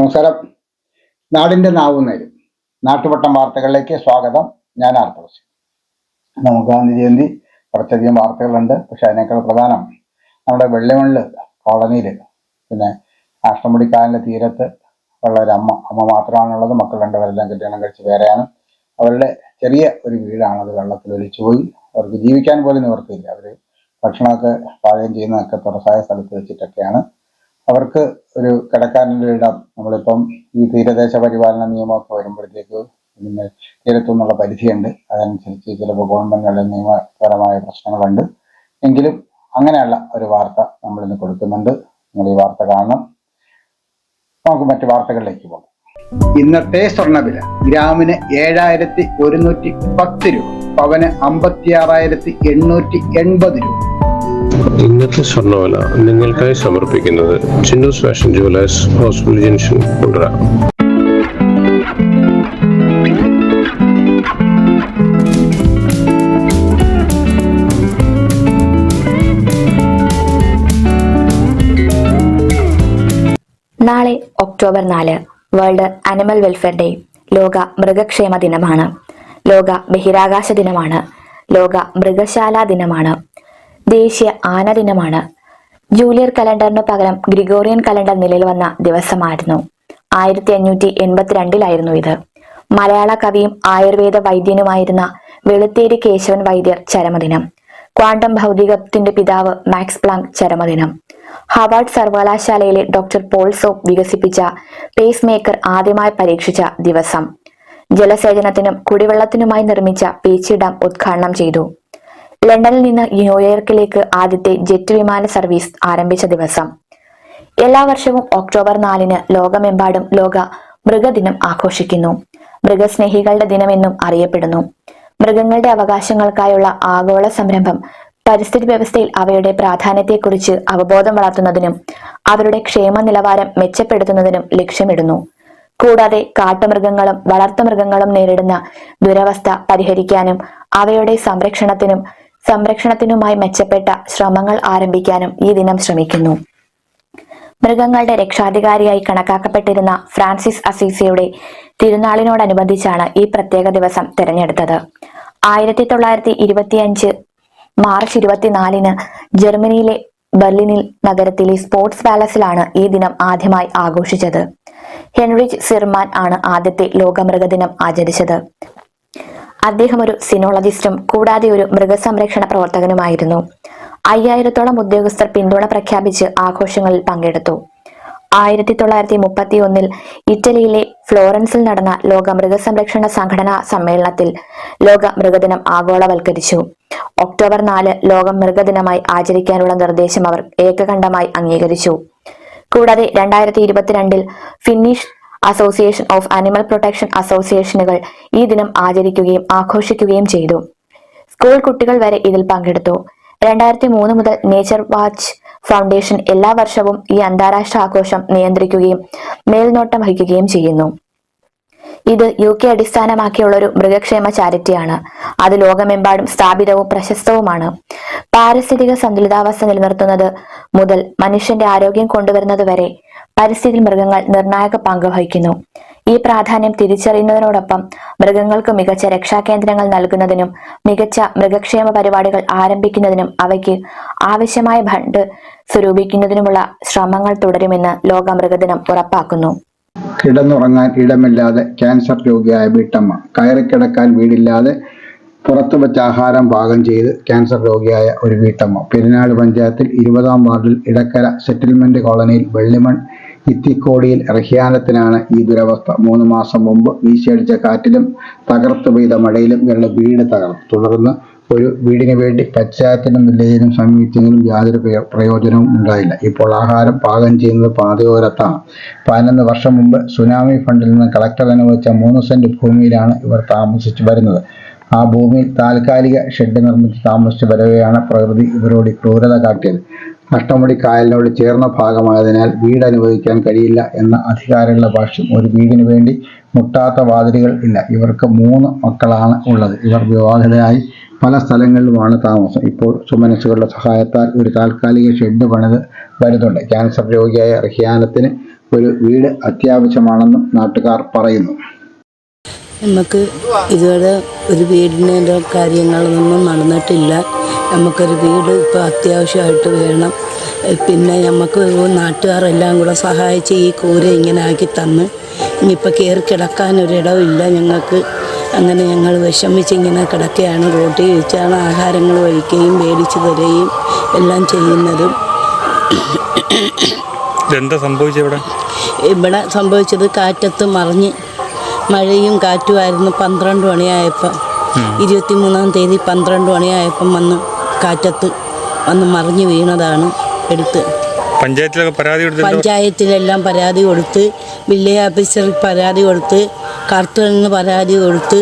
നമസ്കാരം. നാടിന്റെ നാവുന്നേരും നാട്ടുവട്ടം വാർത്തകളിലേക്ക് സ്വാഗതം. ഞാൻ ആർത്തവസി നമുക്ക് ഗാന്ധി ജയന്തി കുറച്ചധികം വാർത്തകളുണ്ട്. പക്ഷെ അതിനേക്കാൾ പ്രധാനം നമ്മുടെ വെള്ളിമണ്ണിൽ കോളനിയിൽ പിന്നെ അഷ്ടമുടിക്കാലിന്റെ തീരത്ത് ഉള്ള ഒരു അമ്മ. അമ്മ മാത്രമാണുള്ളത്. മക്കൾ രണ്ടുപേരെല്ലാം കല്യാണം കഴിച്ച് വേറെയാണ്. അവരുടെ ചെറിയ ഒരു വീടാണ്. അത് വെള്ളത്തിൽ ഒലിച്ചുപോയി അവർക്ക് ജീവിക്കാൻ പോലും നിവർത്തിയില്ല. അവർ ഭക്ഷണമൊക്കെ പാചകം ചെയ്യുന്നതൊക്കെ തുറസായ സ്ഥലത്ത് വെച്ചിട്ടൊക്കെയാണ്. അവർക്ക് ഒരു കിടക്കാനുള്ള ഇടം. നമ്മളിപ്പം ഈ തീരദേശ പരിപാലന നിയമമൊക്കെ വരുമ്പോഴത്തേക്ക് പിന്നെ തീരത്തുനിന്നുള്ള പരിധിയുണ്ട്. അതനുസരിച്ച് ചിലപ്പോൾ ഗവൺമെന്റിനുള്ള നിയമപരമായ പ്രശ്നങ്ങളുണ്ട്. എങ്കിലും അങ്ങനെയുള്ള ഒരു വാർത്ത നമ്മൾ ഇന്ന് കൊടുക്കുന്നുണ്ട്. നിങ്ങൾ ഈ വാർത്ത കാണണം. നമുക്ക് മറ്റു വാർത്തകളിലേക്ക് പോകാം. ഇന്നത്തെ സ്വർണവില ഗ്രാമിന് ഏഴായിരത്തി ഒരുന്നൂറ്റി പത്ത് രൂപ പവന് അമ്പത്തി ആറായിരത്തി എണ്ണൂറ്റി എൺപത് രൂപ. ഇന്നത്തെ സ്വർണവില നിങ്ങൾക്കായി സമർപ്പിക്കുന്നത് Chinnus fashion jewellers hospital junction Kundara നാളെ ഒക്ടോബർ നാല് വേൾഡ് അനിമൽ വെൽഫെയർ ഡേ ലോക മൃഗക്ഷേമ ദിനമാണ്. ലോക ബഹിരാകാശ ദിനമാണ്. ലോക മൃഗശാല ദിനമാണ്. ദേശീയ ആന ദിനമാണ്. ജൂലിയർ കലണ്ടറിനു പകരം ഗ്രിഗോറിയൻ കലണ്ടർ നിലയിൽ വന്ന ദിവസമായിരുന്നു. ആയിരത്തി അഞ്ഞൂറ്റി എൺപത്തിരണ്ടിലായിരുന്നു ഇത്. മലയാള കവിയും ആയുർവേദ വൈദ്യനുമായിരുന്ന വെളുത്തേരി കേശവൻ വൈദ്യർ ചരമദിനം. ക്വാണ്ടം ഭൗതികത്തിന്റെ പിതാവ് മാക്സ് പ്ലാങ്ക് ചരമദിനം. ഹവാർഡ് സർവകലാശാലയിലെ ഡോക്ടർ പോൾ സോപ്പ് വികസിപ്പിച്ച പേസ് മേക്കർ ആദ്യമായി പരീക്ഷിച്ച ദിവസം. ജലസേചനത്തിനും കുടിവെള്ളത്തിനുമായി നിർമ്മിച്ച പീച്ചി ഡാം ഉദ്ഘാടനം ചെയ്തു. ലണ്ടനിൽ നിന്ന് ന്യൂയോർക്കിലേക്ക് ആദ്യത്തെ ജെറ്റ് വിമാന സർവീസ് ആരംഭിച്ച ദിവസം. എല്ലാ വർഷവും ഒക്ടോബർ നാലിന് ലോകമെമ്പാടും ലോക മൃഗദിനം ആഘോഷിക്കുന്നു. മൃഗസ്നേഹികളുടെ ദിനമെന്നും അറിയപ്പെടുന്നു. മൃഗങ്ങളുടെ അവകാശങ്ങൾക്കായുള്ള ആഗോള സംരംഭം പരിസ്ഥിതി വ്യവസ്ഥയിൽ അവയുടെ പ്രാധാന്യത്തെക്കുറിച്ച് അവബോധം വളർത്തുന്നതിനും അവരുടെ ക്ഷേമ നിലവാരം മെച്ചപ്പെടുത്തുന്നതിനും ലക്ഷ്യമിടുന്നു. കൂടാതെ കാട്ടുമൃഗങ്ങളും വളർത്തുമൃഗങ്ങളും നേരിടുന്ന ദുരവസ്ഥ പരിഹരിക്കാനും അവയുടെ സംരക്ഷണത്തിനും സംരക്ഷണത്തിനുമായി മെച്ചപ്പെട്ട ശ്രമങ്ങൾ ആരംഭിക്കാനും ഈ ദിനം ശ്രമിക്കുന്നു. മൃഗങ്ങളുടെ രക്ഷാധികാരിയായി കണക്കാക്കപ്പെട്ടിരുന്ന ഫ്രാൻസിസ് അസീസിയുടെ തിരുനാളിനോടനുബന്ധിച്ചാണ് ഈ പ്രത്യേക ദിവസം തിരഞ്ഞെടുത്തത്. ആയിരത്തി തൊള്ളായിരത്തി ഇരുപത്തിയഞ്ച് മാർച്ച് ഇരുപത്തിനാലിന് ജർമ്മനിയിലെ ബെർലിനിൽ നഗരത്തിലെ സ്പോർട്സ് പാലസിലാണ് ഈ ദിനം ആദ്യമായി ആഘോഷിച്ചത്. ഹെൻറിച്ച് സിർമാൻ ആണ് ആദ്യത്തെ ലോകമൃഗദിനം ആചരിച്ചത്. അദ്ദേഹം ഒരു സിനോളജിസ്റ്റും കൂടാതെ ഒരു മൃഗസംരക്ഷണ പ്രവർത്തകനുമായിരുന്നു. അയ്യായിരത്തോളം ഉദ്യോഗസ്ഥർ പിന്തുണ പ്രഖ്യാപിച്ച് ആഘോഷങ്ങളിൽ പങ്കെടുത്തു. ആയിരത്തി തൊള്ളായിരത്തി മുപ്പത്തി ഒന്നിൽ ഇറ്റലിയിലെ ഫ്ലോറൻസിൽ നടന്ന ലോക മൃഗസംരക്ഷണ സംഘടനാ സമ്മേളനത്തിൽ ലോക മൃഗദിനം ആഗോളവൽക്കരിച്ചു. ഒക്ടോബർ നാല് ലോകം മൃഗദിനമായി ആചരിക്കാനുള്ള നിർദ്ദേശം അവർ ഏകകണ്ഠമായി അംഗീകരിച്ചു. കൂടാതെ രണ്ടായിരത്തി ഇരുപത്തിരണ്ടിൽ Finnish association of animal protection അസോസിയേഷനുകൾ ഈ ദിനം ആചരിക്കുകയും ആഘോഷിക്കുകയും ചെയ്തു. സ്കൂൾ കുട്ടികൾ വരെ ഇതിൽ പങ്കെടുത്തു. രണ്ടായിരത്തി മൂന്ന് മുതൽ നേച്ചർ വാച്ച് ഫൗണ്ടേഷൻ എല്ലാ വർഷവും ഈ അന്താരാഷ്ട്ര ആഘോഷം നിയന്ത്രിക്കുകയും മേൽനോട്ടം വഹിക്കുകയും ചെയ്യുന്നു. ഇത് യു കെ അടിസ്ഥാനമാക്കിയുള്ള ഒരു മൃഗക്ഷേമ ചാരിറ്റിയാണ്. അത് ലോകമെമ്പാടും സ്ഥാപിതവും പ്രശസ്തവുമാണ്. പാരിസ്ഥിതിക സന്തുലിതാവസ്ഥ നിലനിർത്തുന്നത് മുതൽ മനുഷ്യന്റെ ആരോഗ്യം കൊണ്ടുവരുന്നത് വരെ പരിസ്ഥിതിയിൽ മൃഗങ്ങൾ നിർണായക പങ്ക് വഹിക്കുന്നു. ഈ പ്രാധാന്യം തിരിച്ചറിയുന്നതിനോടൊപ്പം മൃഗങ്ങൾക്ക് മികച്ച രക്ഷാകേന്ദ്രങ്ങൾ നൽകുന്നതിനും മികച്ച മൃഗക്ഷേമ പരിപാടികൾ ആരംഭിക്കുന്നതിനും അവയ്ക്ക് ആവശ്യമായ ഫണ്ട് സ്വരൂപിക്കുന്നതിനുമുള്ള ശ്രമങ്ങൾ തുടരുമെന്ന് ലോക മൃഗദിനം ഉറപ്പാക്കുന്നു. കിടന്നുറങ്ങാൻ ഇടമില്ലാതെ ക്യാൻസർ രോഗിയായ വീട്ടമ്മ കയറിക്കിടക്കാൻ വീടില്ലാതെ പുറത്തു വെച്ച ആഹാരം പാകം ചെയ്ത് ക്യാൻസർ രോഗിയായ ഒരു വീട്ടമ്മ. പെരിനാട് പഞ്ചായത്തിൽ ഇരുപതാം വാർഡിൽ ഇടക്കര സെറ്റിൽമെന്റ് കോളനിയിൽ വെള്ളിമൺ ഇത്തിക്കോടിയിൽ റഹ്യാനത്തിനാണ് ഈ ദുരവസ്ഥ. മൂന്ന് മാസം മുമ്പ് വീശിയടിച്ച കാറ്റിലും തകർത്തു പെയ്ത മഴയിലും ഇവരുടെ വീട് തകർന്നു. തുടർന്ന് ഒരു വീടിന് വേണ്ടി പഞ്ചായത്തിനും വില്ലേജിനും സമീപിച്ചെങ്കിലും യാതൊരു പ്രയോ- പ്രയോജനവും ഉണ്ടായില്ല. ഇപ്പോൾ ആഹാരം പാകം ചെയ്യുന്നത് പാതയോരത്താണ്. പതിനൊന്ന് വർഷം മുമ്പ് സുനാമി ഫണ്ടിൽ നിന്ന് കളക്ടർ അനുവദിച്ച മൂന്ന് സെന്റ് ഭൂമിയിലാണ് ഇവർ താമസിച്ചു വരുന്നത്. ആ ഭൂമിയിൽ താൽക്കാലിക ഷെഡ് നിർമ്മിച്ച് താമസിച്ചു വരവെയാണ് പ്രകൃതി ഇവരോട് ക്രൂരത കാട്ടിയത്. അഷ്ടമുടി കായലിനോട് ചേർന്ന ഭാഗമായതിനാൽ വീട് അനുവദിക്കാൻ കഴിയില്ല എന്ന അധികാരികളുടെ ഭാഷ്യം ഒരു വീടിന് വേണ്ടി മുട്ടാത്ത വാതിലുകൾ ഇല്ല. ഇവർക്ക് മൂന്ന് മക്കളാണ് ഉള്ളത്. ഇവർ വിവാഹിതരായി പല സ്ഥലങ്ങളിലുമാണ് താമസം. ഇപ്പോൾ സുമനസ്സുകളുടെ സഹായത്താൽ ഒരു താൽക്കാലിക ഷെഡ് പണിത് വരുന്നുണ്ട്. ക്യാൻസർ രോഗിയായ റിഹാനത്തിന് ഒരു വീട് അത്യാവശ്യമാണെന്നും നാട്ടുകാർ പറയുന്നു. നമുക്ക് ഇതുവരെ ഒരു വീടിന്റെ കാര്യങ്ങളൊന്നും നടന്നിട്ടില്ല. നമുക്കൊരു വീട് ഇപ്പോൾ അത്യാവശ്യമായിട്ട് വേണം. പിന്നെ നമുക്ക് നാട്ടുകാരെല്ലാം കൂടെ സഹായിച്ച് ഈ കൂര ഇങ്ങനെ ആക്കി തന്ന്. ഇനിയിപ്പോൾ കയറി കിടക്കാനൊരിടമില്ല ഞങ്ങൾക്ക്. അങ്ങനെ ഞങ്ങൾ വിഷമിച്ച് ഇങ്ങനെ കിടക്കുകയാണ്. റോട്ടിൽ വെച്ചാണ് ആഹാരങ്ങൾ കഴിക്കുകയും മേടിച്ച് തരുകയും എല്ലാം ചെയ്യുന്നതും. ഇതെന്താ സംഭവിച്ചത് ഇവിടെ? ഇവിടെ സംഭവിച്ചത് കാറ്റത്ത് മറിഞ്ഞ് മഴയും കാറ്റുമായിരുന്നു. പന്ത്രണ്ട് മണിയായപ്പം. ഇരുപത്തി മൂന്നാം തീയതി പന്ത്രണ്ട് മണിയായപ്പം വന്ന് കാറ്റത്ത് വന്ന് മറിഞ്ഞ് വീണതാണ് എടുത്ത്. പഞ്ചായത്തിലൊക്കെ പരാതി കൊടുത്തിട്ട് പഞ്ചായത്തിലെല്ലാം പരാതി കൊടുത്ത് വില്ലേജ് ഓഫീസർ പരാതി കൊടുത്ത് കളക്ടറിന് പരാതി കൊടുത്ത്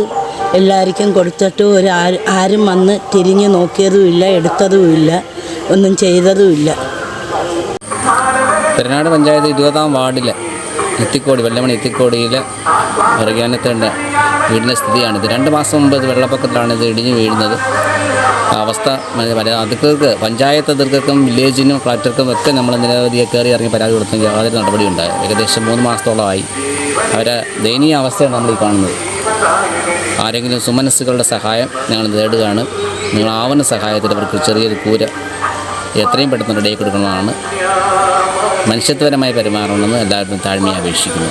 എല്ലാവർക്കും കൊടുത്തിട്ട് ഒരു ആരും വന്ന് തിരിഞ്ഞ് നോക്കിയതുമില്ല എടുത്തതുമില്ല ഒന്നും ചെയ്തതുമില്ല. പെരുന്നാട് പഞ്ചായത്ത് ഇരുപതാം വാർഡിലെ ഇത്തിക്കോടി വെള്ളമണി ഇത്തിക്കോടിയിലെ മറിയാനത്തേണ്ട വീടിന്റെ സ്ഥിതിയാണിത്. രണ്ട് മാസം മുമ്പ് ഇത് വെള്ളപ്പൊക്കത്തിലാണ് ഇത് ഇടിഞ്ഞു വീഴുന്നത്. അവസ്ഥ അധികൃതർക്ക് പഞ്ചായത്ത് അധികൃതർക്കും വില്ലേജിനും കളക്ടർക്കും ഒക്കെ നമ്മൾ നിരവധിയെ കയറി ഇറങ്ങി പരാതി കൊടുത്തെങ്കിൽ യാതൊരു നടപടി ഉണ്ടായി ഏകദേശം മൂന്ന് മാസത്തോളമായി അവരെ ദയനീയ അവസ്ഥയാണ് നമ്മൾ ഈ കാണുന്നത്. ആരെങ്കിലും സുമനസ്സുകളുടെ സഹായം ഞങ്ങൾ നിങ്ങൾ ആവുന്ന സഹായത്തിൽ അവർക്ക് ചെറിയൊരു കൂര എത്രയും പെട്ടെന്ന് റെഡിയാക്കി കൊടുക്കണമെന്നാണ് മനുഷ്യത്വപരമായി പെരുമാറണമെന്ന് എല്ലാവരും താഴ്മയെ അപേക്ഷിക്കുന്നു.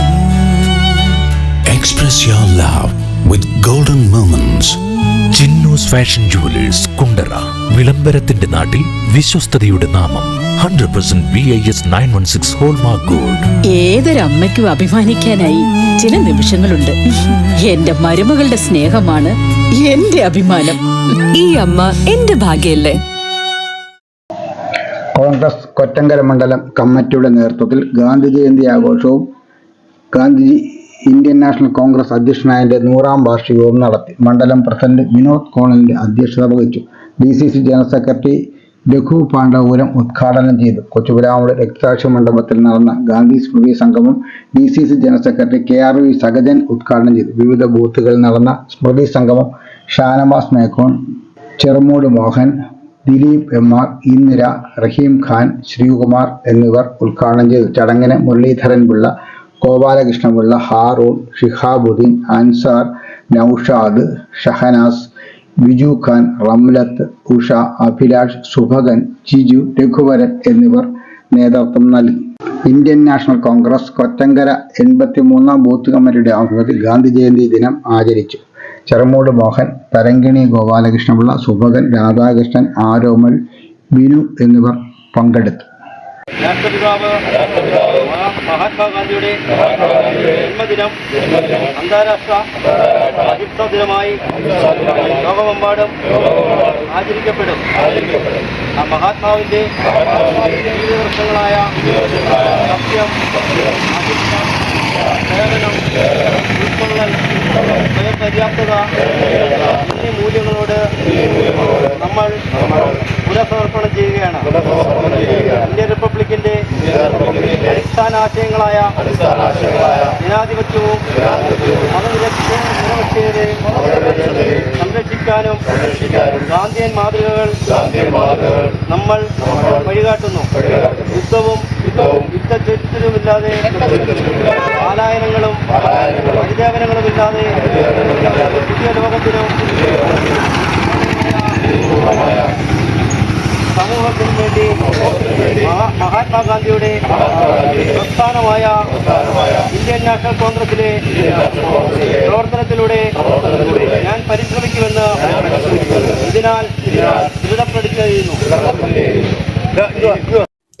Express your love with golden moments. Chinnus fashion jewellers Kundara വിളംബരത്തിന്റെ നാട്ടിൽ വിശ്വസ്തതയുടെ നാമം hundred percent B I S nine one six hallmark gold ഏതൊരമ്മയ്ക്കും അഭിമാനിക്കാനായി ചില നിമിഷങ്ങളുണ്ട്. എന്റെ മരുമകളുടെ സ്നേഹമാണ് എന്റെ അഭിമാനം. ഈ അമ്മ എന്റെ ഭാഗ്യല്ലേ? കോൺഗ്രസ് കൊറ്റങ്കര മണ്ഡലം കമ്മിറ്റിയുടെ നേതൃത്വത്തിൽ ഗാന്ധി ജയന്തി ആഘോഷവും ഗാന്ധിജി ഇന്ത്യൻ നാഷണൽ കോൺഗ്രസ് അധ്യക്ഷനായതിന്റെ നൂറാം വാർഷികവും നടത്തി. മണ്ഡലം പ്രസിഡന്റ് വിനോദ് കോണലിന്റെ അധ്യക്ഷത വഹിച്ചു. D C C general secretary Raghu Pandavapuram ഉദ്ഘാടനം ചെയ്തു. കൊച്ചുപുരാമുടെ രക്തസാക്ഷി മണ്ഡപത്തിൽ നടന്ന ഗാന്ധി സ്മൃതി സംഗമം D C C general secretary K R V Sahajan ഉദ്ഘാടനം ചെയ്തു. വിവിധ ബൂത്തുകളിൽ നടന്ന സ്മൃതി സംഗമം ഷാനവാസ് മേക്കോൺ ചെറുമൂട് മോഹൻ ദിലീപ് എം ആർ ഇന്ദിര റഹീം ഖാൻ ശ്രീകുമാർ എന്നിവർ ഉദ്ഘാടനം ചെയ്തു. ചടങ്ങിന് മുരളീധരൻ പിള്ള ഗോപാലകൃഷ്ണപിള്ള ഹാറൂൺ ഷിഹാബുദ്ദീൻ അൻസാർ നൌഷാദ് ഷഹനാസ് ബിജു ഖാൻ റംലത്ത് ഉഷ അഭിലാഷ് സുഭകൻ ജിജു രഘുവരൻ എന്നിവർ നേതൃത്വം നൽകി. ഇന്ത്യൻ നാഷണൽ കോൺഗ്രസ് കൊറ്റങ്കര എൺപത്തിമൂന്നാം ബൂത്ത് കമ്മിറ്റിയുടെ ആഭിമുഖ്യത്തിൽ ഗാന്ധി ജയന്തി ദിനം ആചരിച്ചു. ചെറുമൂട് മോഹൻ തരങ്കിണി ഗോപാലകൃഷ്ണപിള്ള സുഭകൻ രാധാകൃഷ്ണൻ ആരോമൽ ബിനു എന്നിവർ പങ്കെടുത്തു. രാഷ്ട്രപിതാവ്. മഹാത്മാഗാന്ധിയുടെ ജന്മദിനം അന്താരാഷ്ട്ര അഹിംസ ദിനമായി ലോകമെമ്പാടും ആചരിക്കപ്പെടും. ആ മഹാത്മാവിന്റെ വർഷങ്ങളായ സത്യം അഹിംസ സേവനം ഉൾക്കൊള്ളൽ പര്യാപ്തത എന്നീ മൂല്യങ്ങളോട് നമ്മൾ പുനഃസമർപ്പണം ചെയ്യുകയാണ്. ഇന്ത്യൻ റിപ്പബ്ലിക്കിന്റെ അടിസ്ഥാന ആശയങ്ങളായ ജനാധിപത്യവും മതനിരക്ഷ നിരപക്ഷീയതയെ സംരക്ഷിക്കാനും ഗാന്ധിയൻ മാതൃകകൾ നമ്മൾ വഴികാട്ടുന്നു. യുദ്ധവും യുദ്ധചരിത്രവുമില്ലാതെ പാലായനങ്ങളും പരിദേവനങ്ങളും ഇല്ലാതെ പുതിയ ലോകത്തിനും സമൂഹത്തിനും വേണ്ടി മഹാ- മഹാത്മാഗാന്ധിയുടെ പ്രസ്ഥാനമായ ഇന്ത്യൻ നാഷണൽ കോൺഗ്രസിലെ പ്രവർത്തനത്തിലൂടെ ഞാൻ പരിശ്രമിക്കുമെന്ന് ഇതിനാൽ ചെയ്യുന്നു.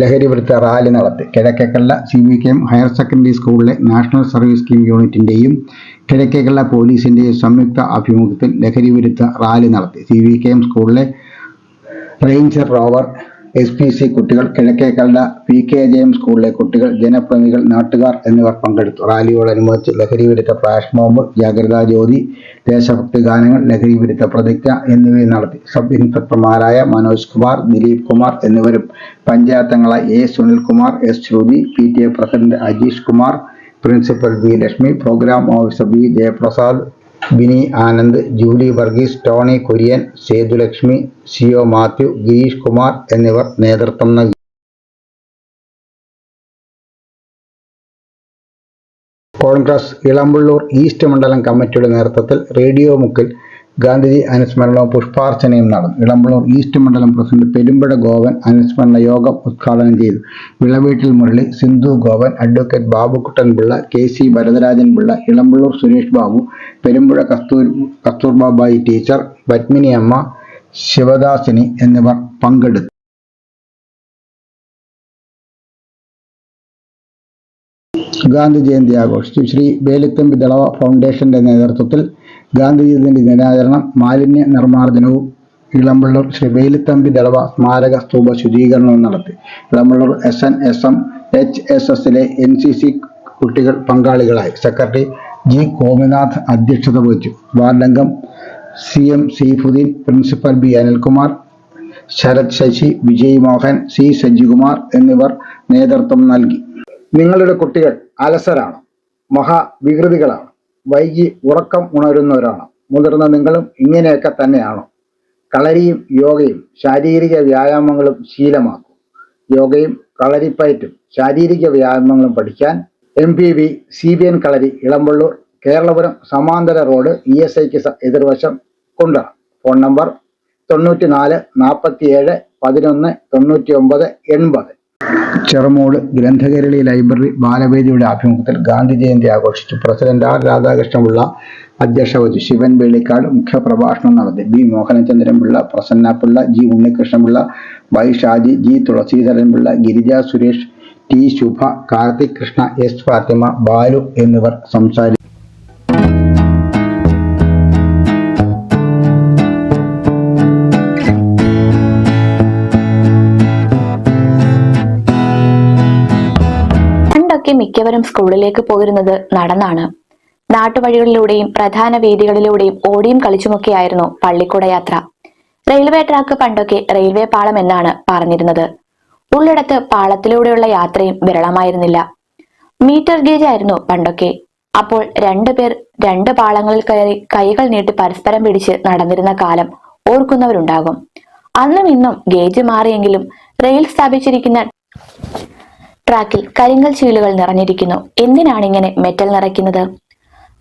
ലഹരി വിരുദ്ധ റാലി നടത്തി. Kizhakkekalla C V K M higher secondary സ്കൂളിലെ നാഷണൽ സർവീസ് സ്കീം യൂണിറ്റിന്റെയും കിഴക്കേക്കള്ള പോലീസിന്റെയും സംയുക്ത ആഭിമുഖ്യത്തിൽ ലഹരി വിരുദ്ധ റാലി നടത്തി. സി വി കെ എം സ്കൂളിലെ ranger rover S P C കുട്ടികൾ Kizhakkekalla P K J M സ്കൂളിലെ കുട്ടികൾ ജനപ്രതിനിധികൾ നാട്ടുകാർ എന്നിവർ പങ്കെടുത്തു. റാലിയോടനുബന്ധിച്ച് ലഹരി വിരുദ്ധ ഫ്ലാഷ് മോബ് ജാഗ്രതാ ജ്യോതി ദേശഭക്തി ഗാനങ്ങൾ ലഹരി വിരുദ്ധ പ്രതിജ്ഞ എന്നിവയും നടത്തി. സബ് ഇൻസ്പെക്ടർമാരായ മനോജ് കുമാർ ദിലീപ് കുമാർ എന്നിവരും പഞ്ചായത്തങ്ങളായ A Sunilkumar S Sruthi P T A president Ajeesh Kumar principal V Lakshmi programme officer V Jayaprasad Bini Anand Julie Varghese Tony Kurian Sethulakshmi CO Mathew Girish Kumar എന്നിവർ നേതൃത്വം നൽകി. കോൺഗ്രസ് ഇളമ്പള്ളൂർ ഈസ്റ്റ് മണ്ഡലം കമ്മിറ്റിയുടെ നേതൃത്വത്തിൽ റേഡിയോ മുക്കിൽ ഗാന്ധിജി അനുസ്മരണവും പുഷ്പാർച്ചനയും നടന്നു. ഇളമ്പളൂർ ഈസ്റ്റ് മണ്ഡലം പ്രസിഡന്റ് പെരുമ്പട ഗോവൻ അനുസ്മരണ യോഗം ഉദ്ഘാടനം ചെയ്തു. വിളവീട്ടിൽ Murali Sindhu Goan advocate Babukuttan Pillai K C Bharatharajan Pillai Elampalloor Suresh Babu Perumpuzha Kastur കസ്തൂർബാബായി teacher Padmini അമ്മ ശിവദാസിനി എന്നിവർ പങ്കെടുത്തു. ഗാന്ധി ജയന്തി ആഘോഷിച്ചു. ശ്രീ വേലിത്തമ്പി ദളവ ഫൗണ്ടേഷന്റെ നേതൃത്വത്തിൽ ഗാന്ധിജി ജയന്തി ദിനാചരണം മാലിന്യ നിർമ്മാർജനവും ഇളമ്പള്ളൂർ ശ്രീ വേലിത്തമ്പി ദളവ സ്മാരക സ്തൂപ ശുചീകരണവും നടത്തി. Elampalloor S N S M H S എസിലെ എൻ സി സി കുട്ടികൾ പങ്കാളികളായി. സെക്രട്ടറി ജി ഗോപിനാഥ് അധ്യക്ഷത വഹിച്ചു. വാർഡംഗം C M Saifuddeen principal B Anilkumar Sarath Sasi Vijay Mohan C Sajikumar എന്നിവർ നേതൃത്വം നൽകി. നിങ്ങളുടെ കുട്ടികൾ അലസരാണ് മഹാവികൃതികളാണ്. വൈകി ഉറക്കം ഉണരുന്നവരാണ്. മുതിർന്ന നിങ്ങളും ഇങ്ങനെയൊക്കെ തന്നെയാണോ. കളരിയും യോഗയും ശാരീരിക വ്യായാമങ്ങളും ശീലമാക്കും. യോഗയും കളരിപ്പയറ്റും ശാരീരിക വ്യായാമങ്ങളും പഠിക്കാൻ M P V C B N Kalari Elampalloor Keralapuram സമാന്തര റോഡ് ഇ എസ് ഐക്ക് എതിർവശം കൊണ്ട ഫോൺ നമ്പർ തൊണ്ണൂറ്റി നാല് നാൽപ്പത്തി ഏഴ് പതിനൊന്ന് തൊണ്ണൂറ്റി ഒമ്പത് എൺപത്. ചെറുമൂട് ഗ്രന്ഥകേരളി ലൈബ്രറി ബാലവേദിയുടെ ആഭിമുഖ്യത്തിൽ ഗാന്ധി ജയന്തി ആഘോഷിച്ചു. പ്രസിഡന്റ് ആർ രാധാകൃഷ്ണപിള്ള അധ്യക്ഷ വഹിച്ചു ശിവൻ വേളിക്കാട് മുഖ്യപ്രഭാഷണം നടത്തി. B Mohanachandranpillai Prasanna Pillai G Unnikrishnapillai Y Shaji G Thulaseedharan Pillai Girija Suresh T Shubha Karthik Krishna S Fathima Balu എന്നിവർ സംസാരിച്ചു. പണ്ടൊക്കെ മിക്കവരും സ്കൂളിലേക്ക് പോയിരുന്നത് നടന്നാണ്. നാട്ടുവഴികളിലൂടെയും പ്രധാന വീതികളിലൂടെയും ഓടിയും കളിച്ചുമൊക്കെയായിരുന്നു പള്ളിക്കൂട യാത്ര. റെയിൽവേ ട്രാക്ക് പണ്ടൊക്കെ റെയിൽവേ പാളം എന്നാണ് പറഞ്ഞിരുന്നത്. ഉള്ളിടത്ത് പാളത്തിലൂടെയുള്ള യാത്രയും വിരളമായിരുന്നില്ല. മീറ്റർ ഗേജ് ആയിരുന്നു പണ്ടൊക്കെ. അപ്പോൾ രണ്ടുപേർ രണ്ട് പാളങ്ങളിൽ കയറി കൈകൾ നീട്ടി പരസ്പരം പിടിച്ച് നടന്നിരുന്ന കാലം ഓർക്കുന്നവരുണ്ടാകും. അന്നും ഇന്നും ഗേജ് മാറിയെങ്കിലും റെയിൽ സ്ഥാപിച്ചിരിക്കുന്ന ട്രാക്കിൽ കരിങ്കൽ ചീലുകൾ നിറഞ്ഞിരിക്കുന്നു. എന്തിനാണ് ഇങ്ങനെ മെറ്റൽ നിറയ്ക്കുന്നത്?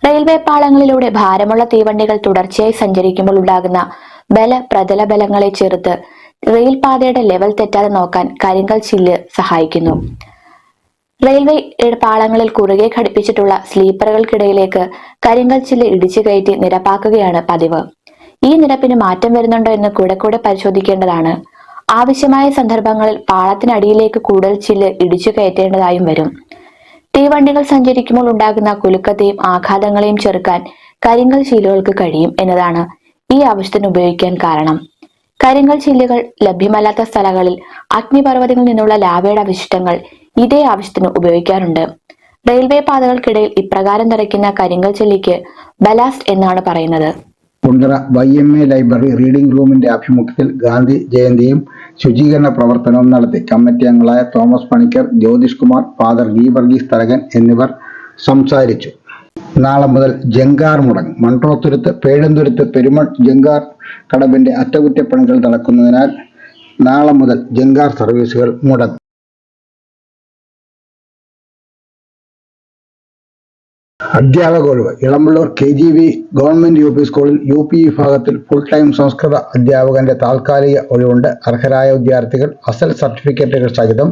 റെയിൽവേ പാളങ്ങളിലൂടെ ഭാരമുള്ള തീവണ്ടികൾ തുടർച്ചയായി സഞ്ചരിക്കുമ്പോൾ ഉണ്ടാകുന്ന ബല പ്രതല ബലങ്ങളെ ചെറുത്ത് റെയിൽ പാതയുടെ ലെവൽ തെറ്റാതെ നോക്കാൻ കരിങ്കൽ ചില്ല് സഹായിക്കുന്നു. റെയിൽവേ പാളങ്ങളിൽ കുറുകെ ഘടിപ്പിച്ചിട്ടുള്ള സ്ലീപ്പറുകൾക്കിടയിലേക്ക് കരിങ്കൽ ചില്ല് ഇടിച്ചു കയറ്റി നിരപ്പാക്കുകയാണ് പതിവ്. ഈ നിരപ്പിന് മാറ്റം വരുന്നുണ്ടോ എന്ന് കൂടെ കൂടെ പരിശോധിക്കേണ്ടതാണ്. ആവശ്യമായ സന്ദർഭങ്ങളിൽ പാളത്തിനടിയിലേക്ക് കൂടുതൽ ചില്ല് ഇടിച്ചു കയറ്റേണ്ടതായും വരും. തീവണ്ടികൾ സഞ്ചരിക്കുമ്പോൾ ഉണ്ടാകുന്ന കുലുക്കത്തെയും ആഘാതങ്ങളെയും ചെറുക്കാൻ കരിങ്കൽ ശീലുകൾക്ക് കഴിയും എന്നതാണ് ഈ ആവശ്യത്തിന് ഉപയോഗിക്കാൻ കാരണം. കരിങ്കൽ ചില്ലുകൾ ലഭ്യമല്ലാത്ത സ്ഥലങ്ങളിൽ അഗ്നിപർവതങ്ങളിൽ നിന്നുള്ള ലാവയുടെ അവശിഷ്ടങ്ങൾ ഇതേ ആവശ്യത്തിന് ഉപയോഗിക്കാറുണ്ട്. റെയിൽവേ പാതകൾക്കിടയിൽ ഇപ്രകാരം നിറയ്ക്കുന്ന കരിങ്കൽ ചില്ലിക്ക് ബലാസ്റ്റ് എന്നാണ് പറയുന്നത്. ലൈബ്രറി റീഡിംഗ് റൂമിന്റെ ആഭിമുഖ്യത്തിൽ ഗാന്ധി ജയന്തിയും ശുചീകരണ പ്രവർത്തനവും നടത്തി. കമ്മിറ്റി അംഗങ്ങളായ തോമസ് പണിക്കർ ജ്യോതിഷ് കുമാർ ഫാദർ ഗീ വർഗീസ് തരകൻ എന്നിവർ സംസാരിച്ചു. നാളെ മുതൽ ജങ്കാർ മുടങ്ങും. മൺട്രോത്തുരുത്ത് പേഴന്തുരുത്ത് പെരുമൺ ജങ്കാർ കടവിന്റെ അറ്റകുറ്റപ്പണികൾ നടക്കുന്നതിനാൽ നാളെ മുതൽ ജങ്കാർ സർവീസുകൾ മുടങ്ങും. അധ്യാപക ഒഴിവ് Elampalloor K G V government U P സ്കൂളിൽ യു പി വിഭാഗത്തിൽ ഫുൾ ടൈം സംസ്കൃത അധ്യാപകന്റെ താൽക്കാലിക ഒഴിവുണ്ട്. അർഹരായ വിദ്യാർത്ഥികൾ അസൽ സർട്ടിഫിക്കറ്റുകൾ സഹിതം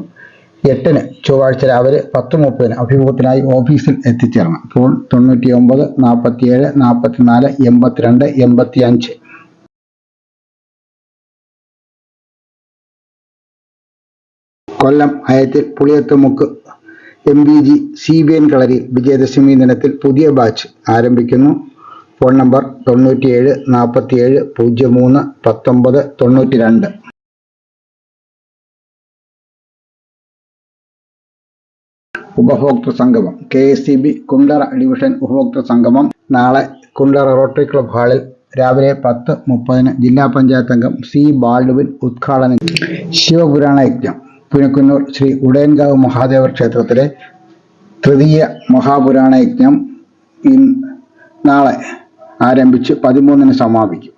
എട്ടിന് ചൊവ്വാഴ്ച രാവിലെ പത്ത് മുപ്പതിന് അഭിമുഖത്തിനായി ഓഫീസിൽ എത്തിച്ചേരണം ഫോൺ തൊണ്ണൂറ്റി ഒമ്പത് നാൽപ്പത്തിയേഴ് നാൽപ്പത്തിനാല് എൺപത്തിരണ്ട് എൺപത്തി അഞ്ച് Kollam Ayathil Puliyathumukku M V G C B N Kalari Vijayadashami ദിനത്തിൽ പുതിയ ബാച്ച് ആരംഭിക്കുന്നു. ഫോൺ നമ്പർ തൊണ്ണൂറ്റിയേഴ് നാൽപ്പത്തിയേഴ് പൂജ്യം മൂന്ന് പത്തൊമ്പത് തൊണ്ണൂറ്റി രണ്ട് ഉപഭോക്തൃ സംഗമം. K S C B Kundara division ഉപഭോക്തൃ സംഗമം. നാളെ കുണ്ടറ റോട്ടറി ക്ലബ് ഹാളിൽ രാവിലെ പത്ത് മുപ്പതിന് ജില്ലാ പഞ്ചായത്ത് അംഗം സി ബാൾഡുവിൻ ഉദ്ഘാടനം. ശിവപുരാണ യജ്ഞം പുനക്കുന്നൂർ ശ്രീ ഉടയൻകാവ് മഹാദേവ ക്ഷേത്രത്തിലെ തൃതീയ മഹാപുരാണ യജ്ഞം നാളെ ആരംഭിച്ച് പതിമൂന്നിന് സമാപിക്കും.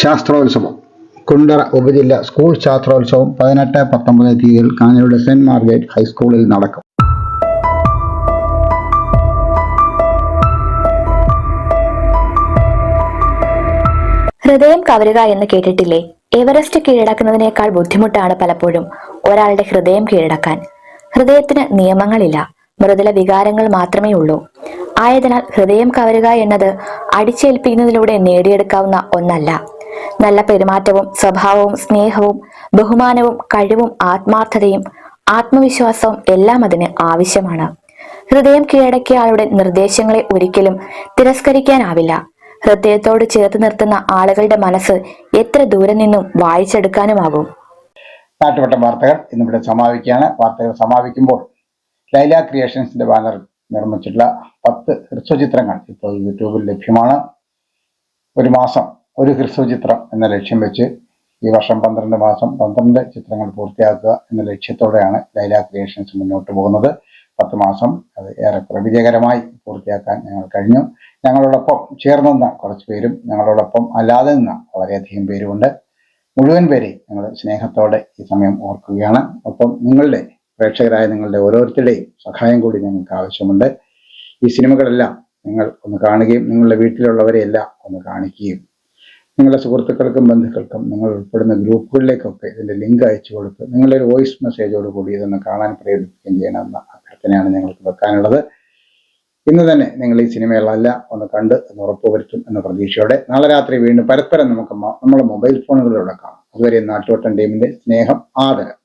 ശാസ്ത്രോത്സവം. കുണ്ടറ ഉപജില്ല സ്കൂൾ ശാസ്ത്രോത്സവം പതിനെട്ട് പത്തൊമ്പത് തീയതിയിൽ കാഞ്ഞിരുടെ സെന്റ് മാർഗരറ്റ് ഹൈസ്കൂളിൽ നടക്കും. ഹൃദയം കവരുക എന്ന് കേട്ടിട്ടില്ലേ? എവറസ്റ്റ് കീഴടക്കുന്നതിനേക്കാൾ ബുദ്ധിമുട്ടാണ് പലപ്പോഴും ഒരാളുടെ ഹൃദയം കീഴടക്കാൻ. ഹൃദയത്തിന് നിയമങ്ങളില്ല മൃദുല വികാരങ്ങൾ മാത്രമേ ഉള്ളൂ. ആയതിനാൽ ഹൃദയം കവരുക എന്നത് അടിച്ചേൽപ്പിക്കുന്നതിലൂടെ നേടിയെടുക്കാവുന്ന ഒന്നല്ല. നല്ല പെരുമാറ്റവും സ്വഭാവവും സ്നേഹവും ബഹുമാനവും കഴിവും ആത്മാർത്ഥതയും ആത്മവിശ്വാസവും എല്ലാം അതിന് ആവശ്യമാണ്. ഹൃദയം കീഴടക്കിയ ആളുടെ നിർദ്ദേശങ്ങളെ ഒരിക്കലും തിരസ്കരിക്കാനാവില്ല. ഹൃദയത്തോട് ചേർത്ത് നിർത്തുന്ന ആളുകളുടെ മനസ്സ് എത്ര ദൂരെ നിന്നും വായിച്ചെടുക്കാനുമാകും നാട്ടുവട്ടം വാർത്തകൾ ഇന്നിവിടെ സമാപിക്കുകയാണ്. വാർത്തകൾ സമാപിക്കുമ്പോൾ ലൈല ക്രിയേഷൻസിന്റെ ബാനർ നിർമ്മിച്ചിട്ടുള്ള പത്ത് ഹ്രസ്വചിത്രങ്ങൾ ഇപ്പോൾ യൂട്യൂബിൽ ലഭ്യമാണ്. ഒരു മാസം ഒരു ഹ്രസ്വചിത്രം എന്ന ലക്ഷ്യം വെച്ച് ഈ വർഷം പന്ത്രണ്ട് മാസം പന്ത്രണ്ട് ചിത്രങ്ങൾ പൂർത്തിയാക്കുക എന്ന ലക്ഷ്യത്തോടെയാണ് ലൈല ക്രിയേഷൻസ് മുന്നോട്ട് പോകുന്നത്. പത്ത് മാസം അത് ഏറെക്കുറെ വിജയകരമായി പൂർത്തിയാക്കാൻ ഞങ്ങൾ കഴിഞ്ഞു. ഞങ്ങളോടൊപ്പം ചേർന്ന് നിന്ന കുറച്ച് പേരും ഞങ്ങളോടൊപ്പം അല്ലാതെ നിന്ന വളരെയധികം പേരുമുണ്ട്. മുഴുവൻ പേരെയും ഞങ്ങൾ സ്നേഹത്തോടെ ഈ സമയം ഓർക്കുകയാണ്. ഒപ്പം നിങ്ങളുടെ പ്രേക്ഷകരായ നിങ്ങളുടെ ഓരോരുത്തരുടെയും സഹായം കൂടി ഞങ്ങൾക്ക് ആവശ്യമുണ്ട്. ഈ സിനിമകളെല്ലാം നിങ്ങൾ ഒന്ന് കാണുകയും നിങ്ങളുടെ വീട്ടിലുള്ളവരെയെല്ലാം ഒന്ന് കാണിക്കുകയും നിങ്ങളുടെ സുഹൃത്തുക്കൾക്കും ബന്ധുക്കൾക്കും നിങ്ങൾ ഉൾപ്പെടുന്ന ഗ്രൂപ്പുകളിലേക്കൊക്കെ ഇതിന്റെ ലിങ്ക് അയച്ചു കൊടുത്ത് നിങ്ങളുടെ ഒരു വോയിസ് മെസ്സേജോട് കൂടി ഇതൊന്ന് കാണാൻ പ്രേരിപ്പിക്കുകയും ചെയ്യണമെന്ന അഭ്യർത്ഥനയാണ് ഞങ്ങൾക്ക് വെക്കാനുള്ളത്. ഇന്ന് തന്നെ നിങ്ങൾ ഈ സിനിമകളല്ല ഒന്ന് കണ്ട് എന്ന് ഉറപ്പുവരുത്തും എന്ന പ്രതീക്ഷയോടെ നാളെ രാത്രി വീണ്ടും പരസ്പരം നമുക്ക് നമ്മുടെ മൊബൈൽ ഫോണുകളിലൂടെ കാണാം. അതുവരെ നാട്ടുവട്ടം ടീമിന്റെ സ്നേഹം ആദരം.